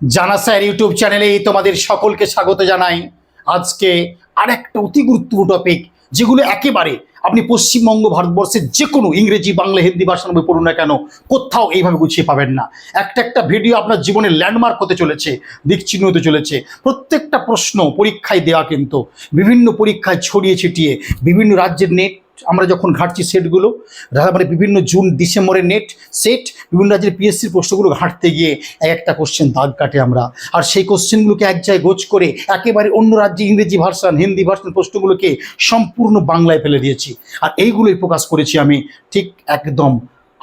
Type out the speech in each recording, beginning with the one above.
জানা sir YouTube চ্যানেলে তোমাদের সকলকে স্বাগত জানাই। আজকে আরেকটা অতি গুরুত্বপূর্ণ টপিক যেগুলো একেবারে আপনি পশ্চিমবঙ্গ, ভারতবর্ষের যে কোনো ইংরেজি, বাংলা, হিন্দি ভাষা বই পড়ুন না কেন, কোথাও এইভাবে গুছিয়ে পাবেন না। একটা একটা ভিডিও আপনার জীবনে ল্যান্ডমার্ক হতে চলেছে দিক চিহ্ন হতে চলেছে। প্রত্যেকটা প্রশ্ন পরীক্ষায় দেওয়া কিন্তু বিভিন্ন পরীক্ষায় ছড়িয়ে ছিটিয়ে বিভিন্ন রাজ্যের নেট আমরা যখন ঘাঁটছি সেটগুলো মানে বিভিন্ন জুন, ডিসেম্বরের নেট সেট বিভিন্ন রাজ্যের পিএসসির প্রশ্নগুলো ঘাঁটতে গিয়ে এক একটা কোশ্চেন দাগ কাটে আমরা। আর সেই কোশ্চেনগুলোকে এক জায়গায় গোচ করে একেবারে অন্য রাজ্যে ইংরেজি ভার্সান, হিন্দি ভার্সান প্রশ্নগুলোকে সম্পূর্ণ বাংলায় ফেলে দিয়েছি। আর এইগুলোই প্রকাশ করেছি আমি ঠিক একদম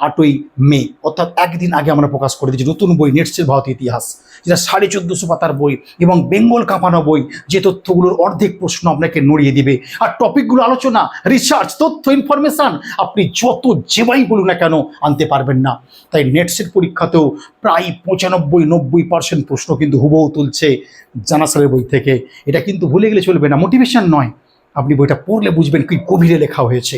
আটই মে, অর্থাৎ একদিন আগে আমরা প্রকাশ করে দিয়েছি নতুন বই নেটসের ভারতীয় ইতিহাস, যেটা সাড়ে চোদ্দোশো পাতার বই এবং বেঙ্গল কাঁপানো বই, যে তথ্যগুলোর অর্ধেক প্রশ্ন আপনাকে নড়িয়ে দিবে। আর টপিকগুলো আলোচনা রিসার্চ তথ্য ইনফরমেশান আপনি যত যেবাই বলুন না কেন আনতে পারবেন না। তাই নেটসের পরীক্ষাতেও প্রায় পঁচানব্বই, নব্বই পার্সেন্ট প্রশ্ন কিন্তু হুবহু তুলছে জানাসালের বই থেকে। এটা কিন্তু ভুলে গেলে চলবে না মোটিভেশন নয়। আপনি বইটা পড়লে বুঝবেন কি গভীরে লেখা হয়েছে।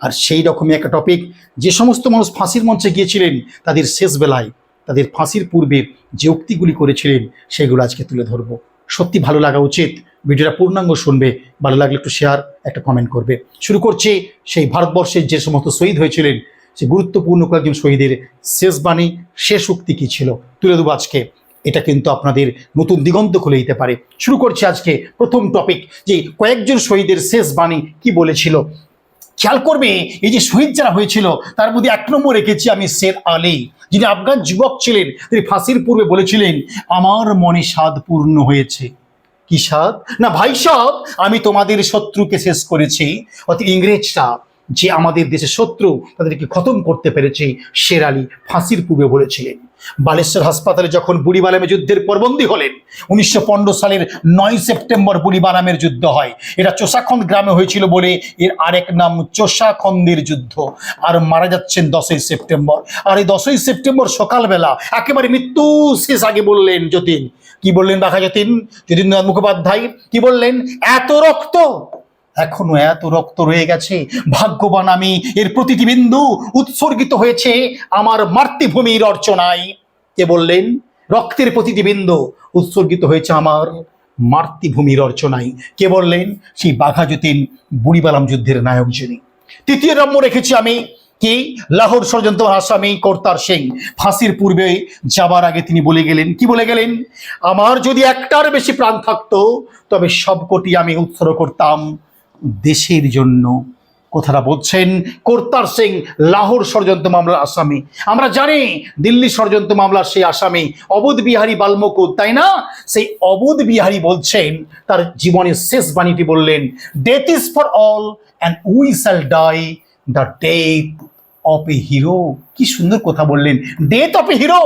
আর সেই রকমই একটা টপিক যে সমস্ত মানুষ ফাঁসির মঞ্চে গিয়েছিলেন, তাদের শেষ বেলায়, তাদের ফাঁসির পূর্বে যে উক্তিগুলি করেছিলেন, সেগুলো আজকে তুলে ধরবো। সত্যি ভালো লাগা উচিত। ভিডিওটা পূর্ণাঙ্গ শুনবে, ভালো লাগলে একটু শেয়ার একটা কমেন্ট করবে। শুরু করছে সেই ভারতবর্ষের যে সমস্ত শহীদ হয়েছিলেন সে গুরুত্বপূর্ণ কয়েকজন শহীদের শেষ বাণী, শেষ উক্তি কী ছিল, তুলে দেবো আজকে। এটা কিন্তু আপনাদের নতুন দিগন্ত খুলে দিতে পারে। শুরু করছে আজকে প্রথম টপিক যে কয়েকজন শহীদের শেষ বাণী কি বলেছিল খেয়াল করবে, এই যে শহীদ যারা হয়েছিল, তার মধ্যে এক নম্বর রেখেছি আমি শের আলী। যিনি আফগান যুবক ছিলেন, তিনি ফাঁসির পূর্বে বলেছিলেন, আমার মনে স্বাদ পূর্ণ হয়েছে। কি স্বাদ? না, ভাই সব আমি তোমাদের শত্রুকে শেষ করেছি। অর্থাৎ ইংরেজরা যে আমাদের দেশের শত্রু, তাদেরকে খতম করতে পেরেছে শের আলী ফাঁসির পূর্বে বলেছিলেন। বালেশ্বর হাসপাতালে যখন বুড়িবালামে যুদ্ধের পরবন্দি হলেন, উনিশশো পনেরো সালের নয় সেপ্টেম্বর বুড়িবালামের যুদ্ধ হয়। এটা চোষাখন্দ গ্রামে হয়েছিল বলে এর আরেক নাম চোষাখন্দের যুদ্ধ। আর মারা যাচ্ছেন দশই সেপ্টেম্বর। আর এই দশই সেপ্টেম্বর সকালবেলা একেবারে মৃত্যু শেষ আগে বললেন যতীন। কি বললেন দেখা যতীন? যতীন্দ্রনাথ মুখোপাধ্যায়, কি বললেন? এত রক্ত! এখনও এত রক্ত রয়ে গেছে। ভাগ্যবান আমি, এর প্রতিটি বিন্দু উৎসর্গিত হয়েছে আমার মাতৃভূমির অর্চনায়। কে বললেন? রক্তের প্রতিটি বিন্দু উৎসর্গিত হয়েছে আমার মাতৃভূমির অর্চনায়। কে বললেন? সেই বাঘা যতীন বুড়িবালাম যুদ্ধের নায়ক যিনি। তৃতীয় নম্য রেখেছি আমি কি? লাহোর ষড়যন্ত্র আসামি কর্তার সিং ফাঁসির পূর্বে যাবার আগে তিনি বলে গেলেন, কি বলে গেলেন? আমার যদি একটার বেশি প্রাণ থাকতো, তবে সবকটি আমি উৎসর্গ করতাম। দেশের জন্য কথাটা বলছেন কর্তার সিং, লাহোর ষড়যন্ত্র মামলার আসামি। আমরা জানি দিল্লি ষড়যন্ত্র মামলার সেই আসামি অবোধ বিহারী বাল্মকুদ তাই না? সেই অবোধ বিহারী বলছেন, তার জীবনের শেষ বাণীটি বললেন death is for all and we shall die the death of a hero কি সুন্দর কথা বললেন। ডেথ অফ এ হিরো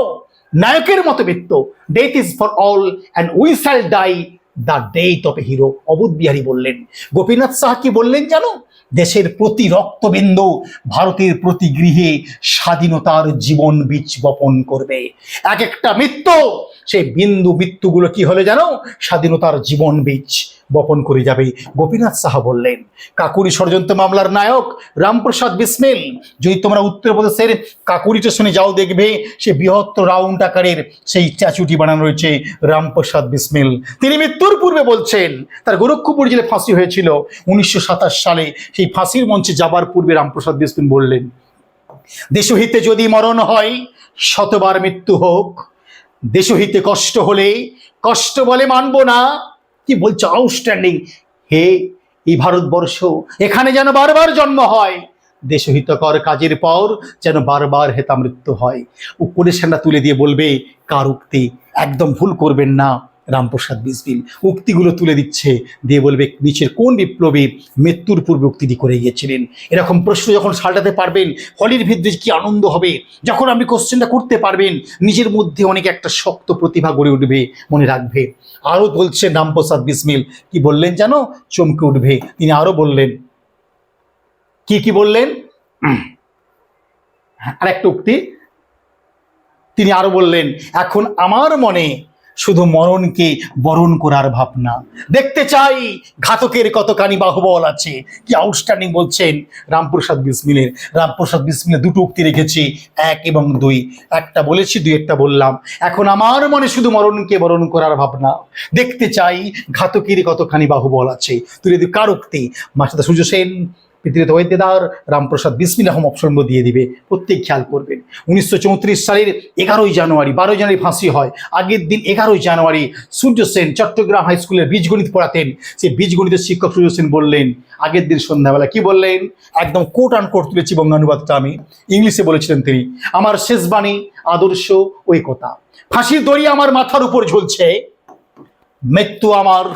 নায়কের মতো মৃত্যু death is for all and we shall die the day of hero Abodh Bihari বললেন। গোপীনাথ সাহা কি বললেন জানো? দেশের প্রতি রক্তবিন্দু ভারতের প্রতি গৃহে স্বাধীনতার জীবন বীজ বপন করবে। এক একটা মৃত্যু, সেই বিন্দু মৃত্যুগুলো কি হলে জানো? স্বাধীনতার জীবন বীজ বপন করে যাবে। গোপীনাথ সাহা বললেন, কাকুরি ষড়যন্ত্র মামলার নায়ক রামপ্রসাদ বিসমিল, যদি তোমরা উত্তরপ্রদেশের কাকুরি স্টেশনে যাও দেখবে, সে বৃহত্তর রাউন্ড আকারের সেই স্ট্যাচুটি বানানো রয়েছে রামপ্রসাদ বিসমিল। তিনি মৃত্যুর পূর্বে বলছেন, তার গোরক্ষপুর জেলে ফাঁসি হয়েছিল। উনিশশো সাতাশ সালে সেই ফাঁসির মঞ্চে যাবার পূর্বে রামপ্রসাদ বিসমিল বললেন, দেশহিতে যদি মরণ হয়, শতবার মৃত্যু হোক। দেশহিতে কষ্ট হলে কষ্ট বলে মানব না কি বলছো? আউটস্ট্যান্ডিং হে, এই ভারতবর্ষ, এখানে যেন বারবার জন্ম হয়। দেশহিতকর কাজের পর যেন বারবার হেতা মৃত্যু হয়। ও কোলেশানটা তুলে দিয়ে বলবে কার উক্তি একদম ভুল করবেন না। রামপ্রসাদ বিসবিল উক্তিগুলো তুলে দিচ্ছে, দিয়ে বলবে, নিচের কোন বিপ্লবী মৃত্যুর পূর্বে উক্তিটি করে গিয়েছিলেন? এরকম প্রশ্ন যখন সালটাতে পারবেন, হলির ভিতরে কি আনন্দ হবে? যখন আপনি কোশ্চেনটা করতে পারবেন, নিজের মধ্যে অনেক একটা শক্ত প্রতিভা গড়ে উঠবে মনে রাখবে। আরও বলছে রামপ্রসাদ বিসমিল কি বললেন জানো? চমকে উঠবে। তিনি আরও বললেন, কি কি বললেন? আর একটা উক্তি। তিনি আরও বললেন, এখন আমার মনে শুধু মরণকে বরণ করার ভাবনা। দেখতে চাই ঘাতকের কতখানি বাহুবল আছে। কি আউটস্ট্যান্ডিং বলছেন রামপ্রসাদ বিসমিলের। রামপ্রসাদ বিসমিলে দুটো উক্তি রেখেছি, এক এবং দুই। একটা বলেছি, দুই একটা বললাম। এখন আমার মনে শুধু মরণকে বরণ করার ভাবনা। দেখতে চাই ঘাতকের কতখানি বাহুবল আছে। তুই যদি কার উক্তি? মাস্টার সূর্য সেন। পৃথিবীতে ওয়েদেদার রামপ্রসাদ বিসমিল আহম অপশন দিয়ে দিবে। প্রত্যেক খেয়াল করবেন। উনিশশো চৌত্রিশ সালের এগারোই জানুয়ারি, বারোই জানুয়ারি ফাঁসি হয়। আগের দিন এগারোই জানুয়ারি সূর্য সেন চট্টগ্রাম হাই স্কুলের বীজগণিত পড়াতেন। সেই বীজগণিতের শিক্ষক সূর্য সেন বললেন, আগের দিন সন্ধ্যাবেলা কি বললেন? একদম কোট আন কোট তুলেছি বঙ্গানুবাদটা আমি। ইংলিশে বলেছিলেন তিনি, আমার শেষ বাণী আদর্শ কথা। ফাঁসির দড়ি আমার মাথার উপর ঝুলছে, মৃত্যু আমার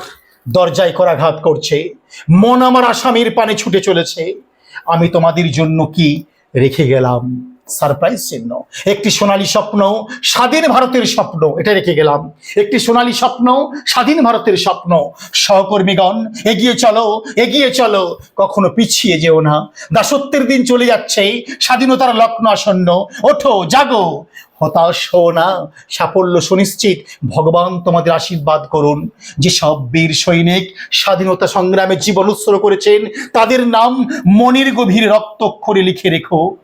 দরজায় করাঘাত করছে। মন আমার আসামির পানে ছুটে চলেছে। আমি তোমাদের জন্য কি রেখে গেলাম? সারপ্রাইজ চিহ্ন। একটি সোনালী স্বপ্ন, স্বাধীন ভারতের স্বপ্ন, এটা রেখে গেলাম। একটি সোনালী স্বপ্ন, স্বাধীন ভারতের স্বপ্ন। সহকর্মীগণ, এগিয়ে চলো এগিয়ে চলো, কখনো পিছিয়ে যেও না। দাসত্বের দিন চলে যাচ্ছে, স্বাধীনতার লগ্ন আসন্ন। ওঠো, জাগো। হতাশ হও না, সাফল্য সুনিশ্চিত। ভগবান তোমাদের আশীর্বাদ করুন। যে সব বীর সৈনিক স্বাধীনতা সংগ্রামে জীবন উৎসর্গ করেছেন, তাদের নাম মনির গভীর রক্তক্ষরে লিখে রেখো।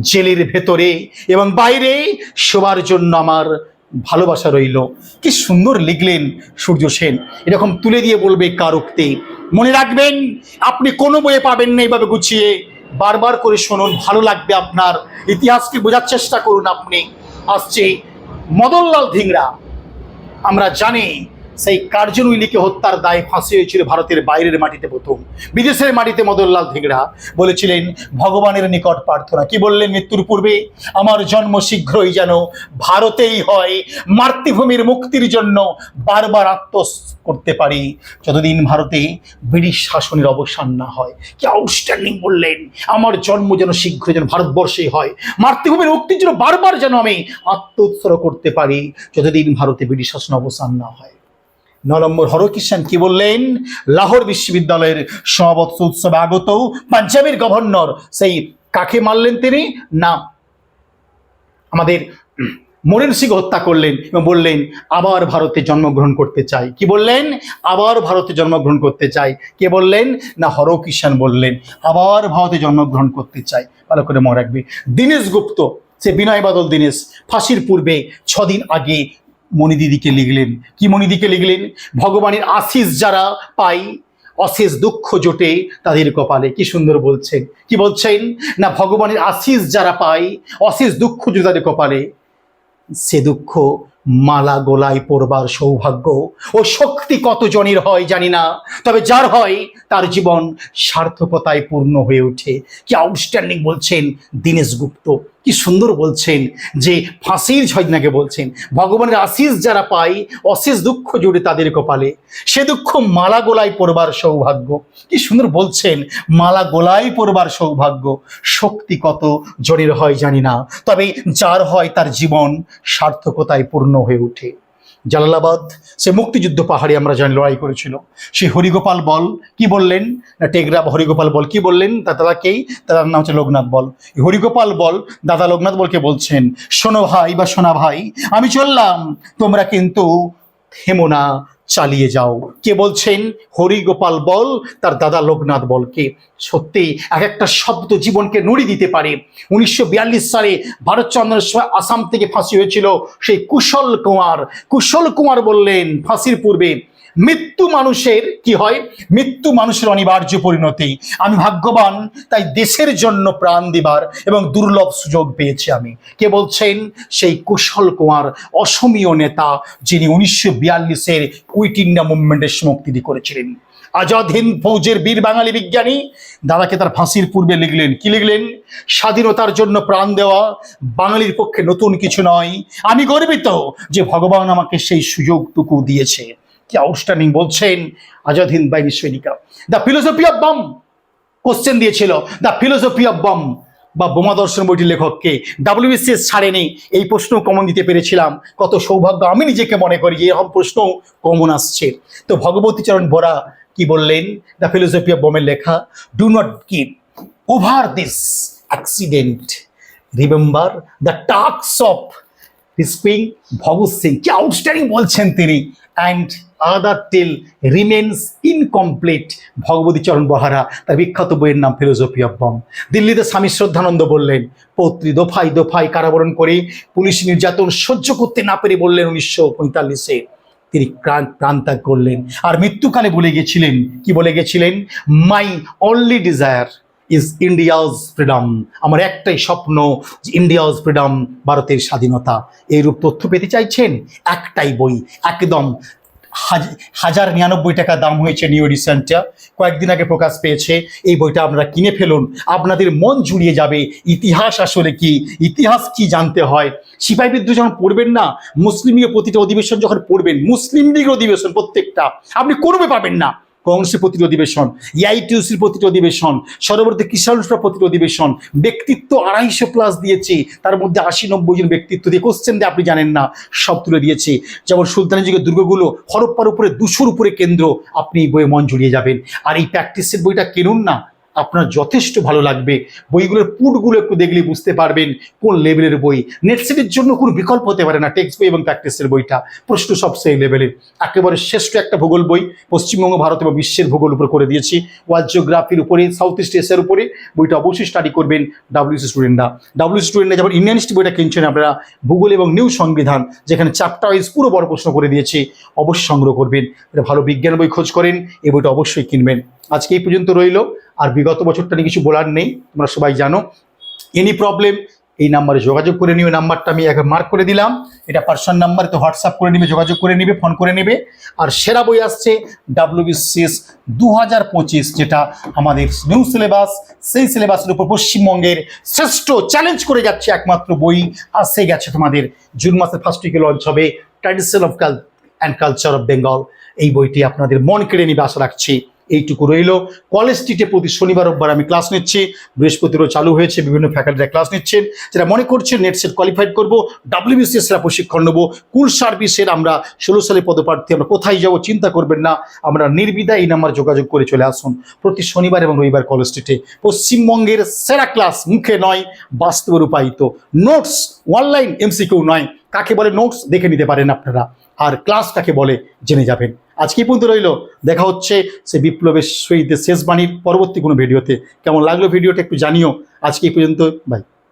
জেলের ভেতরে এবং বাইরে সবার জন্য আমার ভালোবাসা রইল। কি সুন্দর লিখলেন সূর্য সেন। এরকম তুলে দিয়ে বলবে কার উক্তি? মনে রাখবেন, আপনি কোনো বইয়ে পাবেন না এইভাবে গুছিয়ে। বারবার করে শুনুন, ভালো লাগবে আপনার। ইতিহাসকে বোঝার চেষ্টা করুন আপনি। আসছে মদনলাল ধিংরা। আমরা জানি সেই কার্জন উইলিকে হত্যার দায় ফাঁসি হয়েছিল ভারতের বাইরের মাটিতে প্রথম। বিদেশের মাটিতে মদনলাল ধিংরা বলেছিলেন, ভগবানের নিকট প্রার্থনা। কি বললেন মৃত্যুর পূর্বে? আমার জন্ম শীঘ্রই যেন ভারতেই হয়, মাতৃভূমির মুক্তির জন্য বারবার আত্ম করতে পারি। যতদিন ভারতে ব্রিটিশ শাসনের অবসান না হয়, কি আউটস্ট্যান্ডিং বললেন, আমার জন্ম যেন শীঘ্র যেন ভারতবর্ষেই হয়, মাতৃভূমির মুক্তির জন্য বারবার যেন আমি আত্ম করতে পারি, যতদিন ভারতে ব্রিটিশ শাসন অবসান না হয়। ন নম্বর হরকিষান কি বললেন? লাহোর বিশ্ববিদ্যালয়ের সমাবর্ত উৎসবে আগত পাঞ্জাবের গভর্নর সেই কাকে মারলেন তিনি? না, আমাদের মোরেন সিং হত্যা করলেন এবং বললেন, আবার ভারতে জন্মগ্রহণ করতে চাই। কি বললেন? আবার ভারতে জন্মগ্রহণ করতে চাই। কে বললেন? না হরকিষান বললেন, আবার ভারতে জন্মগ্রহণ করতে চাই। ভালো করে মনে রাখবে। দীনেশ গুপ্ত, সে বিনয় বাদল দীনেশ, ফাঁসির পূর্বে ছদিন আগে মণিদিদিকে লিখলেন। কি মণিদিকে লিখলেন? ভগবানের আশিস যারা পাই অশেষ দুঃখ জোটে তাদের কপালে। কি সুন্দর বলছেন। কি বলছেন? না, ভগবানের আশিস যারা পাই অশেষ দুঃখ জোটে তাদের কপালে। সে দুঃখ মালা গোলায় পড়বার সৌভাগ্য। ও শক্তি কত জনের হয় জানি না। তবে যার হয়, তার জীবন সার্থকতায় পূর্ণ হয়ে ওঠে। কি আউটস্ট্যান্ডিং বলছেন দীনেশ গুপ্ত। কি সুন্দর বলছেন যে ফাঁসির ঝজনাকে বলছেন। ভগবানের আশিস যারা পায়, অশেষ দুঃখ জুড়ে তাদের কপালে। সে দুঃখ মালা গোলায় পড়বার সৌভাগ্য। কি সুন্দর বলছেন, মালা গোলায় পড়বার সৌভাগ্য। শক্তি কত জোরের হয় জানি না, তবে যার হয় তার জীবন সার্থকতায় পূর্ণ হয়ে ওঠে। জালালাবাদ, সে মুক্তিযুদ্ধ পাহাড়ে আমরা জানি লড়াই করেছিল। সেই হরিগোপাল বল, কি বললেন? না টেকরা হরিগোপাল বল কি বললেন? দাদাকেই তার নাম হচ্ছে লোকনাথ বল। হরিগোপাল বল, দাদা লোকনাথ বলকে বলছেন, শোনো ভাই বা সোনা ভাই, আমি চললাম, তোমরা কিন্তু থেমো না চালিয়ে যাও। কে বলছেন? হরিগোপাল বল, তার দাদা লোকনাথ বলকে সত্যি এক একটা শব্দ জীবনকে নড়ি দিতে পারে। উনিশশো বিয়াল্লিশ সালে ভারতচন্দ্রের সময় আসাম থেকে ফাঁসি হয়েছিল সেই কুশল কুমার। কুশল কুমার বললেন, ফাঁসির পূর্বে মৃত্যু মানুষের কি হয়? মৃত্যু মানুষের অনিবার্য পরিণতি। আমি ভাগ্যবান, তাই দেশের জন্য প্রাণ দিবার এবং দুর্লভ সুযোগ পেয়েছি আমি। কে বলছেন? সেই কুশল কুমার, অসমীয় নেতা, যিনি উনিশশো বিয়াল্লিশের কুইট ইন্ডিয়া মুভমেন্টের তিনি করেছিলেন। আজাদ হিন্দ ফৌজের বীর বাঙালি বিজ্ঞানী, দাদাকে তার ফাঁসির পূর্বে লিখলেন। কি লিখলেন? স্বাধীনতার জন্য প্রাণ দেওয়া, বাঙালির পক্ষে নতুন কিছু নয়। আমি গর্বিত যে ভগবান আমাকে সেই সুযোগটুকু দিয়েছে। কি আউটস্ট্যান্ডিং বলছেন? আজাদ হিন্দ বাহিনী সৈনিকা the philosophy of bomb question দিয়েছিল। দ্য ফিলোসফি অফ বম বা বোমা দর্শন বইটির লেখককে ডাব্লিউ ডাব্লিউবিসিএস ছাড়েনি এই প্রশ্ন কমন দিতে পেরেছিলাম। কত সৌভাগ্য আমি নিজেকে মনে করি যে এরকম প্রশ্ন কমন আসছে। তো ভগবতী চরণ বোরা কি বললেন? দ্য ফিলোসফি অফ বমের লেখা do not keep over this accident remember the task of spring Bhagat Singh কি আউটস্ট্যান্ডিং বলছেন তিনি। And other tale remains incomplete Bhagwati Charan Vohra তার বিখ্যাত বইয়ের নাম ফিলোসফি অফ বম দিল্লিতে স্বামী শ্রদ্ধানন্দ বললেন, পৌত্রী দফায় দফায় কারাবরণ করে পুলিশ নির্যাতন সহ্য করতে না পেরে বললেন উনিশশো পঁয়তাল্লিশে। তিনি প্রাণ প্রাণত্যাগ করলেন। আর মৃত্যুকালে বলে গেছিলেন, কি বলে গেছিলেন? My only desire is India's freedom আমার একটাই স্বপ্ন যে ইন্ডিয়াজ ফ্রিডম ভারতের স্বাধীনতা। এইরূপ তথ্য পেতে চাইছেন একটাই বই। একদম হাজ- হাজার নিরানব্বই টাকা দাম হয়েছে নিউ এডিশনটা কয়েকদিন আগে প্রকাশ পেয়েছে। এই বইটা আপনারা কিনে ফেলুন। আপনাদের মন জুড়িয়ে যাবে ইতিহাস আসলে কি, ইতিহাস কি জানতে হয়। সিপাহী বিদ্রোহ যখন পড়বেন না মুসলিম লীগের প্রতিটা অধিবেশন যখন পড়বেন মুসলিম লীগের অধিবেশন প্রত্যেকটা, আপনি করবে পাবেন না। কংগ্রেসের প্রতিটি অধিবেশন ইআইটিউসির প্রতিটি অধিবেশন সর্ববর্তী কিষাণ প্রতিটি অধিবেশন, ব্যক্তিত্ব আড়াইশো প্লাস দিয়েছে, তার মধ্যে আশি নব্বই জন ব্যক্তিত্ব দিয়ে কোশ্চেন দিয়ে আপনি জানেন না, সব তুলে দিয়েছে। যেমন সুলতানি যুগের দুর্গগুলো হরপ্পার উপরে, দুশোর উপরে কেন্দ্র, আপনি বইয়ে মন জুড়িয়ে যাবেন। আর এই প্র্যাকটিসের বইটা কিনুন না আপনার যথেষ্ট ভালো লাগবে। বইগুলোর পুটগুলো একটু দেখলে বুঝতে পারবেন কোন লেভেলের বই। নেটসেটের জন্য কোনো বিকল্প হতে পারে না টেক্সট বই এবং প্র্যাকটিসের বইটা। প্রশ্ন সব সেই লেভেলের একেবারে শ্রেষ্ঠ একটা ভূগোল বই পশ্চিমবঙ্গ, ভারত এবং বিশ্বের ভূগোল উপর করে দিয়েছি। ওয়ার্ল্ড জিওগ্রাফির উপরে সাউথ ইস্ট এশিয়ার উপরে বইটা অবশ্যই স্টাডি করবেন ডাব্লিউসি স্টুডেন্টরা ডাব্লিউসি স্টুডেন্টরা যেমন ইন্ডিয়ান হিস্ট্রি বইটা কিনছেন আপনারা, ভূগোল এবং নিউ সংবিধান, যেখানে চ্যাপ্টার ওয়াইজ পুরো বড় প্রশ্ন করে দিয়েছে, অবশ্যই সংগ্রহ করবেন। ভালো বিজ্ঞান বই খোঁজ করেন, এই বইটা অবশ্যই কিনবেন। আজকে এই পর্যন্ত রইল। আর বিগত বছরটা নিয়ে কিছু বলার নেই, তোমরা সবাই জানো। এনি প্রবলেম এই নাম্বারে যোগাযোগ করে নিবে নাম্বারটা আমি একবার মার্ক করে দিলাম। এটা পার্সোনাল নাম্বার তো হোয়াটসঅ্যাপ করে নিবে, যোগাযোগ করে নিবে ফোন করে নেবে। আর সেরা বই আসছে ডাব্লিউবিসিএস দু হাজার পঁচিশ, যেটা আমাদের নিউ সিলেবাস সেই সিলেবাসের উপর পশ্চিমবঙ্গের শ্রেষ্ঠ চ্যালেঞ্জ করে যাচ্ছে একমাত্র বই আসে গেছে তোমাদের জুন মাসের ফার্স্ট উইকে লঞ্চ হবে tradition of cult and culture of Bengal এই বইটি আপনাদের মন কেড়ে নিবে, আশা রাখছি। এইটুকু রইল। কলেজ স্ট্রিটে প্রতি শনিবার, রোববার আমি ক্লাস নিচ্ছি। বৃহস্পতিরও চালু হয়েছে, বিভিন্ন ফ্যাকাল্টিরা ক্লাস নিচ্ছেন। যারা মনে করছেন নেট সেট কোয়ালিফাইড করব ডাব্লিউবিসিএস এর প্রশিক্ষণ নেব, কুল সার্ভিসের আমরা ষোলো সালে পদপ্রার্থী আমরা কোথায় যাব চিন্তা করবেন না। আমরা নির্বিধায় এই নাম্বার যোগাযোগ করে চলে আসুন। প্রতি শনিবার এবং রবিবার কলেজ স্ট্রিটে পশ্চিমবঙ্গের সেরা ক্লাস মুখে নয়, বাস্তবে রূপায়িত। নোটস অনলাইন এমসিকিউ নয়। কাকে বলে নোটস দেখে নিতে পারেন আপনারা। আর ক্লাস কাকে বলে, জেনে যাবেন। আজকে পর্যন্ত রইল? দেখা হচ্ছে সে বিপ্লবের সহিত শেষ বাণীর পরবর্তী কোনো ভিডিওতে। কেমন লাগল ভিডিওটা একটু জানিও। আজকে পর্যন্ত বাই